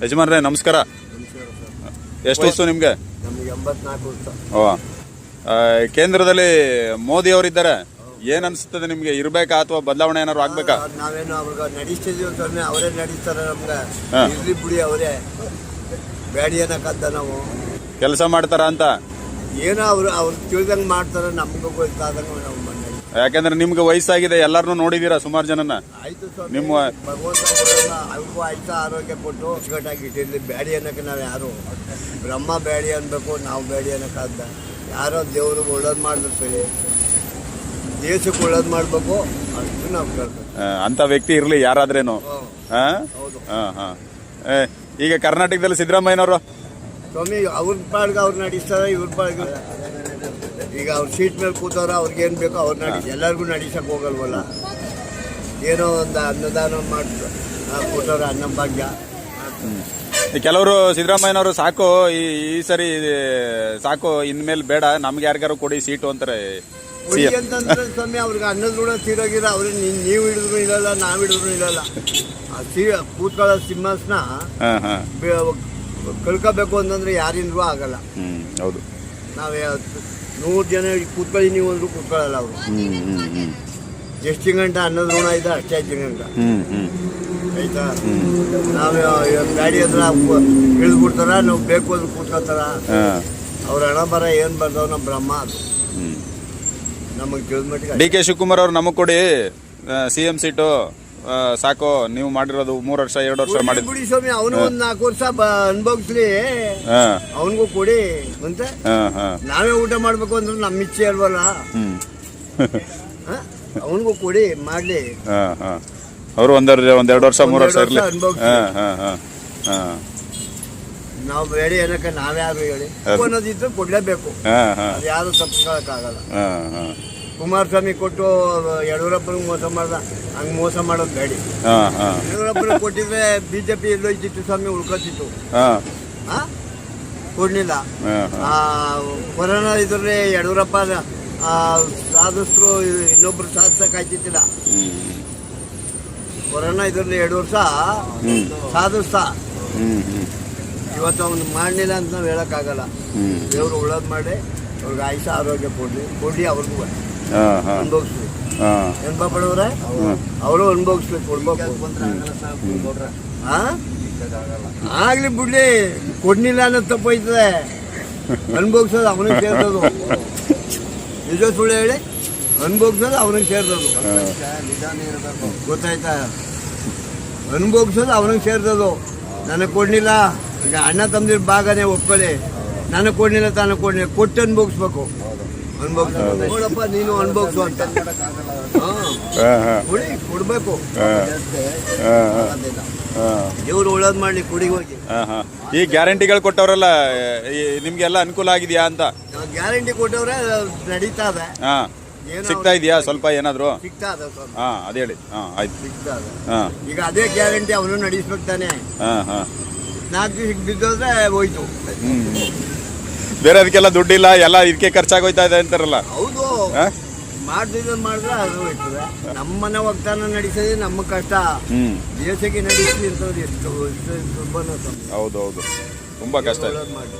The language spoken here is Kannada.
ಯಜಮಾನ್ರೆ ನಮಸ್ಕಾರ. ಎಷ್ಟು ವರ್ಷ ನಿಮಗೆ? ಓ ಕೇಂದ್ರದಲ್ಲಿ ಮೋದಿ ಅವರಿದ್ದಾರೆ. ಏನ್ ಅನ್ಸುತ್ತದೆ ನಿಮ್ಗೆ? ಇರ್ಬೇಕಾ ಅಥವಾ ಬದಲಾವಣೆ ಏನಾದ್ರು ಆಗ್ಬೇಕಾ? ನಾವೇನು ಅವ್ರಿಗೆ ನಡೆಸ್ತಿದೀವಿ ಸೊನ್ನೆ ಅವರೇ ನಡೆಸ್ತಾರೆ ನಮ್ಗೆ. ಹಾ. ಇರ್ಲಿ ಬಿಡಿ ಅವರೇ. ನಾವು. ಕೆಲಸ ಮಾಡ್ತಾರ ಅಂತ? ಏನೋ ಅವ್ರು ಅವ್ರು ತಿಳಿದಂಗ್ ಮಾಡ್ತಾರೆ ನಮಗೂ ಗೊತ್ತಾದಂಗೆ ನಾವು ಯಾಕಂದ್ರೆ ನಿಮ್ಗೆ ವಯಸ್ಸಾಗಿದೆ ಎಲ್ಲಾರನು ನೋಡಿದೀರಾ ಸುಮಾರು ಜನನ? ಆಯ್ತು ಸ್ವಾಮಿ. ನಿಮ್ಮ ಭಗವಂತ ಅವ್ರಿಗೂ ಆಯ್ತಾ ಆರೋಗ್ಯ ಕೊಟ್ಟು ಅಚ್ಚುಕಟ್ಟಾಗಿ ಇಟ್ಟಿರ್ಲಿ. ಬ್ಯಾಡಿ ಅನ್ನಕ್ಕೆ ನಾವು ಯಾರು ಬ್ರಹ್ಮ ಬ್ಯಾಡಿ ಅನ್ಬೇಕು ನಾವು ಬ್ಯಾಡಿ ಅನ್ನಕ್ಕಾದ್ದ ಯಾರೋ ದೇವರು ಒಳ್ಳೇದು ಮಾಡಿದ್ರು ಸರಿ. ದೇಶಕ್ಕೆ ಒಳ್ಳೇದು ಮಾಡಬೇಕು ಅಷ್ಟು ನಾವು ಕೇಳ್ಬೇಕು. ಆ, ಅಂತ ವ್ಯಕ್ತಿ ಇರ್ಲಿ ಯಾರಾದ್ರೇನು? ಹ್ಮ್. ಹಾ ಹೌದು. ಹಾ ಹಾ. ಏ, ಈಗ ಕರ್ನಾಟಕದಲ್ಲಿ ಸಿದ್ದರಾಮಯ್ಯನವರು? ಸ್ವಾಮಿ ಅವ್ರ ಪಾಡ್ಗ ಅವ್ರು ನಡೆಸ್ತಾರೆ ಇವ್ರ ಪಾಡ್ಗೆ. ಈಗ ಅವ್ರ ಸೀಟ್ ಮೇಲೆ ಕೂತವ್ರ ಅವ್ರಿಗೇನು ಬೇಕೋ ಅವ್ರು ನಡಿ. ಎಲ್ಲರಿಗೂ ನಡೀಸಕ್ಕೆ ಹೋಗಲ್ವಲ್ಲ? ಏನೋ ಒಂದು ಅನ್ನದಾನ ಮಾಡ್ತಾರೆ ಕೂತವ್ರ ಅನ್ನ ಭಾಗ್ಯ ಕೆಲವರು ಸಿದ್ದರಾಮಯ್ಯನವರು ಸಾಕು ಈ ಈ ಸರಿ ಸಾಕು ಇನ್ಮೇಲೆ ಬೇಡ ನಮ್ಗೆ ಯಾರಿಗಾರು ಕೊಡಿ ಸೀಟು ಅಂತಾರೆ ಅಂತಂದ್ರೆ ಸ್ವಾಮಿ ಅವ್ರಿಗೆ ಅನ್ನದ ಕೂಡ ತೀರೋಗಿರ ಅವ್ರಿಗೆ ನೀವು ಹಿಡಿದ್ರು ಇಲ್ಲಲ್ಲ ನಾವು ಹಿಡಿದ್ರು ಇಲ್ಲಲ್ಲ. ಆ ಸೀ ಕೂತ್ಕೊಳ್ಳೋ ಸಿಂಹಾಸನ ಕಳ್ಕೋಬೇಕು ಅಂತಂದ್ರೆ ಯಾರಿಂದ್ರೂ ಆಗಲ್ಲ. ಹ್ಮ್ ಹೌದು. ನಾವು ನೂರು ಜನ ಕೂತ್ಕೊಳ್ಳಿ ನೀವು ಅಂದ್ರೂ ಕೂತ್ಕೊಳ್ಳಲ್ಲ ಅವರು. ಎಷ್ಟು ಗಂಟೆ ಅನ್ನದ ಋಣ ಇದೆ ಅಷ್ಟೇ ಗಂಟೆ ಹ್ಮ್ ಹ್ಮ್. ಆಯ್ತಾ? ನಾವು ಗಾಡಿ ಹತ್ರ ಇಳಿದ್ಬಿಡ್ತಾರ ನಾವು ಬೇಕು ಅಂದ್ರೆ ಕೂತ್ಕೊತಾರ ಹಾ. ಅವ್ರ ಹಣ ಬರ ಏನು ಬರ್ತಾವ ನಮ್ಮ ಬ್ರಹ್ಮ ಅದು. ನಮಗೆ ತಿಳಿದ ಮಟ್ಟಿಗೆ ಡಿ ಕೆ ಶಿವಕುಮಾರ್ ಅವ್ರು ನಮಗೆ ಕೊಡಿ ಸಿ ಎಂ ಸೀಟು. ಸಾಕು ನೀವು ಮಾಡಿರೋದು ಮೂರ್ ವರ್ಷ ಎರಡು ವರ್ಷ ಮಾಡಿ ಮಾಡಿದ್ ಬಿಡಿ ಸ್ವಾಮಿ ಅವನು ಒಂದ್ ನಾಲ್ಕು ವರ್ಷ ಅನ್ಭವಿಸ್ಲಿ. ಹಾ. ಅವನಿಗೂ ಕೊಡಿ ಅಂತ? ಹಾ ಹಾ. ನಾವೇ ಊಟ ಮಾಡ್ಬೇಕು ಅಂದ್ರೆ ನಮ್ಮ ಇಚ್ಛೆ ಅಲ್ವಲ್ಲ? ಅವನಿಗೂ ಕೊಡಿ ಮಾಡ್ಲಿ. ಹಾ ಹಾ. ಅವರು ಒಂದರ್ ಒಂದೆರಡು ವರ್ಷ ಮೂರು ವರ್ಷ ಒಂದೆರಡು ಇರ್ಲಿ. ವರ್ಷ. ಹಾ ನಾವ್ ಹಾ. ಹಾ. ನಾವು ಬೇಡಿ ಏನಕ್ಕೆ ನಾವ್ಯಾರು ಹೇಳಿ. ಅನ್ನೋದಿದ್ರು ಕೊಡ್ಲೇಬೇಕು. ಹಾ ಹಾ. ಅದು ಯಾರು ತಪ್ಪಿಸ್ಕೊಳಕ್ಕಾಗಲ್ಲ ಹಾ ಹಾ. ಕುಮಾರಸ್ವಾಮಿ ಕೊಟ್ಟು ಯಡಿಯೂರಪ್ಪನ ಮೋಸ ಮಾಡ್ದ ಹಂಗೆ ಮೋಸ ಮಾಡೋದು ಬೇಡಿ. ಹಾ ಹಾ. ಯಡಿಯೂರಪ್ಪನಿಗೆ ಕೊಟ್ಟಿದ್ರೆ ಬಿಜೆಪಿ ಎಲ್ಲೋಯ್ತಿತ್ತು ಸ್ವಾಮಿ ಉಳ್ಕೊತಿತ್ತು ಹಾ. ಆ? ಕೊಡ್ಲಿಲ್ಲ. ಆ, ಕೊರೋನಾ ಇದ್ರೆ ಯಡಿಯೂರಪ್ಪ ಆ, ಸಾಧಿಸ್ರು ಇನ್ನೊಬ್ರು ಸಾಧಿಸಕ್ ಆಯ್ತಿತ್ತಿಲ್ಲ ಕೊರೋನಾ ಇದ್ರಲ್ಲಿ ಎರಡು ವರ್ಷ ಹ್ಮ್. ಸಾಧಿಸ್ತ. ಇವತ್ತು ಅವ್ನು ಮಾಡಲಿಲ್ಲ ಅಂತ ನಾವು ಹೇಳಕ್ಕಾಗಲ್ಲ. ದೇವ್ರು ಒಳ್ಳೇದು ಮಾಡಿ ಅವ್ರಿಗೆ ಆಯುಷ ಆರೋಗ್ಯ ಕೊಡ್ಲಿ ಕೊಡ್ಲಿ ಅವ್ರಿಗೂ. ಅವರು ಕೊಡ್ಬೇಕು? ಆಗ್ಲಿ ಬಿಡ್ಲಿ ಕೊಡ್ಲಿಲ್ಲ ಅನ್ನೋದು ತಪ್ಪೈತದೆ ಅನುಭವಿಸೋದು ಅವನಿಗೆ ಸೇರ್ಸೋದು ನಿಜ ಸುಳ್ಳು ಹೇಳಿ ಅನುಭವಿಸೋದು ಅವನಿಗೆ ಸೇರ್ಸೋದು ಗೊತ್ತಾಯ್ತಾ? ಅನುಭವಿಸೋದು ಅವನಿಗೆ ಸೇರ್ಸೋದು ನನಗೆ ಕೊಡ್ಲಿಲ್ಲ ಈಗ ಅಣ್ಣ ತಮ್ಮದಿರ ಭಾಗನೇ ಒಪ್ಕೊಳ್ಳಿ. ನನಗೆ ಕೊಡ್ಲಿಲ್ಲ ತಾನು ಕೊಡ್ಲಿಲ್ಲ ಕೊಟ್ಟು ಅನುಭವಿಸ್ಬೇಕು. ನೋಡಪ್ಪ ನೀನು ಅನುಭವಿಸು ಅಂತ. ಕೊಡಿ ಕೊಡ್ಬೇಕು. ದೇವ್ರು ಒಳ್ಳೇದು ಮಾಡ್ಲಿ ಕುಡಿಗೆ ಹೋಗಿ. ಹಾ ಹಾ. ಈ ಗ್ಯಾರಂಟಿಗಳು ಕೊಟ್ಟವ್ರಲ್ಲ ನಿಮ್ಗೆಲ್ಲ ಅನುಕೂಲ ಆಗಿದ್ಯಾ ಅಂತ? ಗ್ಯಾರಂಟಿ ಕೊಟ್ಟವ್ರೆ ನಡೀತಾ ಇದೆ. ಹಾ. ಏನೋ ಸಿಗ್ತಾ ಇದೆಯಾ ಸ್ವಲ್ಪ ಏನಾದ್ರು? ಹಾ ಅದೇ ಹೇಳಿ. ಹಾ ಆಯ್ತು. ಈಗ ಅದೇ ಗ್ಯಾರಂಟಿ ಅವನು ನಡೆಸ್ಬೇಕು ತಾನೆ. ನಾಲ್ಕು ಬಿದ್ದೋದ್ರೆ ಹೋಯ್ತು. ಬೇರೆ ಅದಕ್ಕೆಲ್ಲ ದುಡ್ಡಿಲ್ಲ ಎಲ್ಲ ಇದಕ್ಕೆ ಖರ್ಚಾಗೋಯ್ತಾ ಇದೆ ಅಂತಾರಲ್ಲ. ಹೌದು. ಹಾ? ಮಾಡ್ದಿದ್ದು ಮಾಡಿದ್ರೆ ಅದು ಹೋಯ್ತದೆ ನಮ್ಮನೆ ವಾಗ್ದಾನ ನಡೆಸೋದೇ ನಮ್ಮ ಕಷ್ಟ. ಹ್ಮ್. ದೇಶಕ್ಕೆ ನಡೆಸಿ ಅಂತವ್ರು ಎಷ್ಟು ಎಷ್ಟು ದುರ್ಬಲ ಸ್ವಾಮಿ. ಹೌದು ಹೌದು ತುಂಬಾ ಕಷ್ಟ. ಇದೆ ಒಳ್ಳೇದ್ ಮಾಡಿ